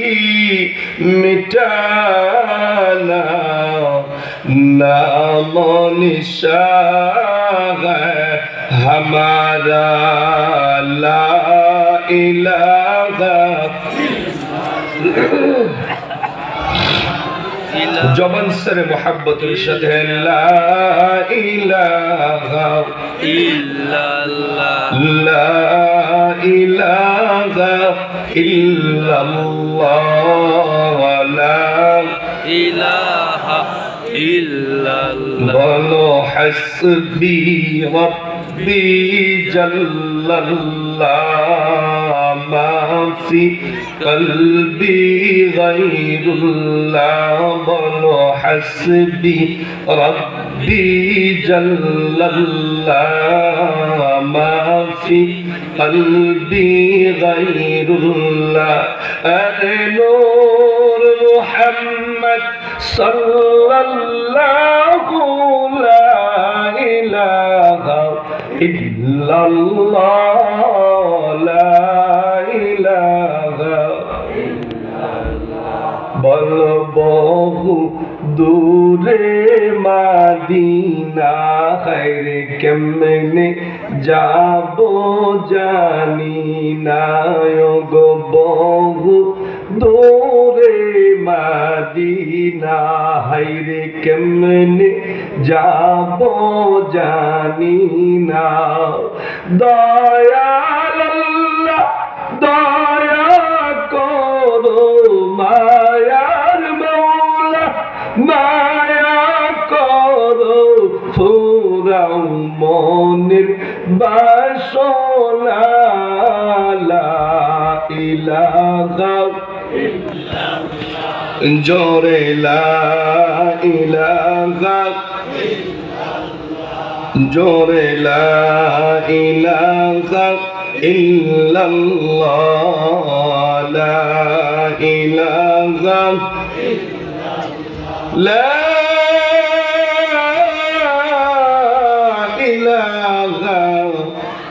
কি মিটালা নাম নিশা হামারা লা ইলাহা জবান সরে মোহাব্বতের সাথে লা ইলাহা ইল্লাল্লাহ। লা ইল্লাল্লাহ লা ইলাহা ইল্লাল্লাহ বলো হাসবি রব্বি জাল্লাল্লাহ মা ফি কলবি গায়রুল্লাহ বলো হাসবি রব্বি জাল্লাল্লাহ ফি কলবি গায়রুল্লাহ আরে নূর মুহাম্মদ সাল্লাল্লাহু লা ইলাহা ইল্লাল্লাহ, লা ইলাহা বলবহু দূরে মাদিনা। খাইরে কেমনে যাব জানি না। গো বহু দূরে মাদিনা হাইরে কেমনে যাব জানি না। দয়াল দয়া করো, মায়ার মৌলা, মায়া করো ফুরাও মনের বাসনা ইলাহা জোরে লা ইলাহা জোরে লা ইলাহা ইল্লাল্লাহ লা